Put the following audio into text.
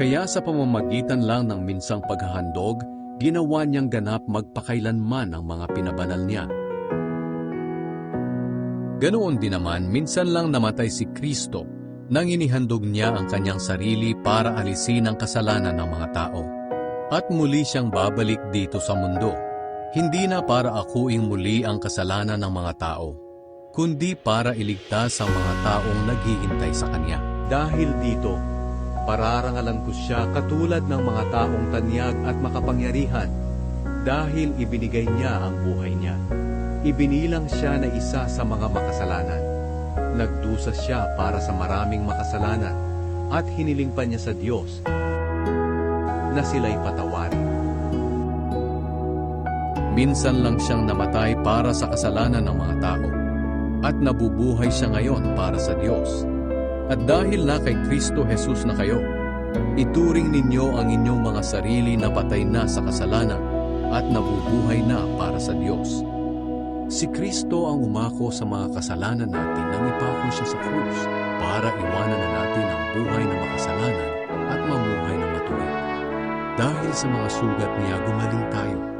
Kaya sa pamamagitan lang ng minsang paghahandog, ginawa niyang ganap magpakailanman ang mga pinabanal niya. Ganoon din naman, minsan lang namatay si Kristo nang inihandog niya ang kanyang sarili para alisin ang kasalanan ng mga tao. At muli siyang babalik dito sa mundo. Hindi na para akuing muli ang kasalanan ng mga tao, kundi para iligtas ang mga taong naghihintay sa kanya. Dahil dito, pararangalan ko siya katulad ng mga taong tanyag at makapangyarihan dahil ibinigay niya ang buhay niya. Ibinilang siya na isa sa mga makasalanan. Nagdusa siya para sa maraming makasalanan at hiniling pa niya sa Diyos na sila'y patawarin. Minsan lang siyang namatay para sa kasalanan ng mga tao at nabubuhay siya ngayon para sa Diyos. At dahil na kay Kristo Jesus na kayo, ituring ninyo ang inyong mga sarili na patay na sa kasalanan at nabubuhay na para sa Diyos. Si Kristo ang umako sa mga kasalanan natin nang ipako siya sa krus para iwanan na natin ang buhay na makasalanan at mamuhay na matuwid. Dahil sa mga sugat niya gumaling tayo